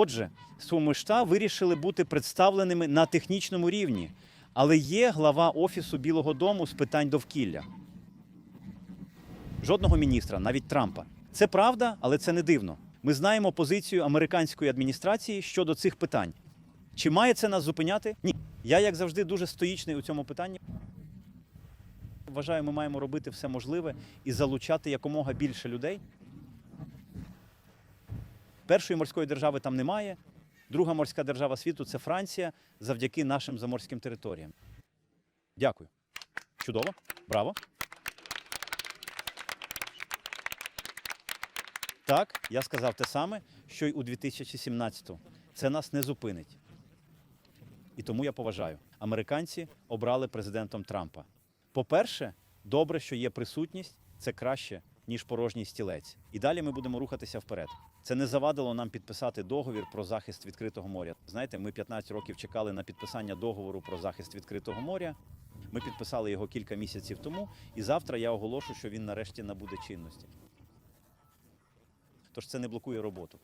Отже, Сумишта вирішили бути представленими на технічному рівні, але є глава Офісу Білого Дому з питань довкілля. Жодного міністра, навіть Трампа. Це правда, але це не дивно. Ми знаємо позицію американської адміністрації щодо цих питань. Чи має це нас зупиняти? Ні. Я, як завжди, дуже стоїчний у цьому питанні. Вважаю, ми маємо робити все можливе і залучати якомога більше людей. Першої морської держави там немає. Друга морська держава світу це Франція завдяки нашим заморським територіям. Дякую. Чудово. Браво. Так, я сказав те саме, що й у 2017-му. Це нас не зупинить. І тому я поважаю. Американці обрали президентом Трампа. По-перше, добре, що є присутність, це краще, ніж порожній стілець. І далі ми будемо рухатися вперед. Це не завадило нам підписати договір про захист відкритого моря. Знаєте, ми 15 років чекали на підписання договору про захист відкритого моря. Ми підписали його кілька місяців тому, і завтра я оголошу, що він нарешті набуде чинності. Тож це не блокує роботу.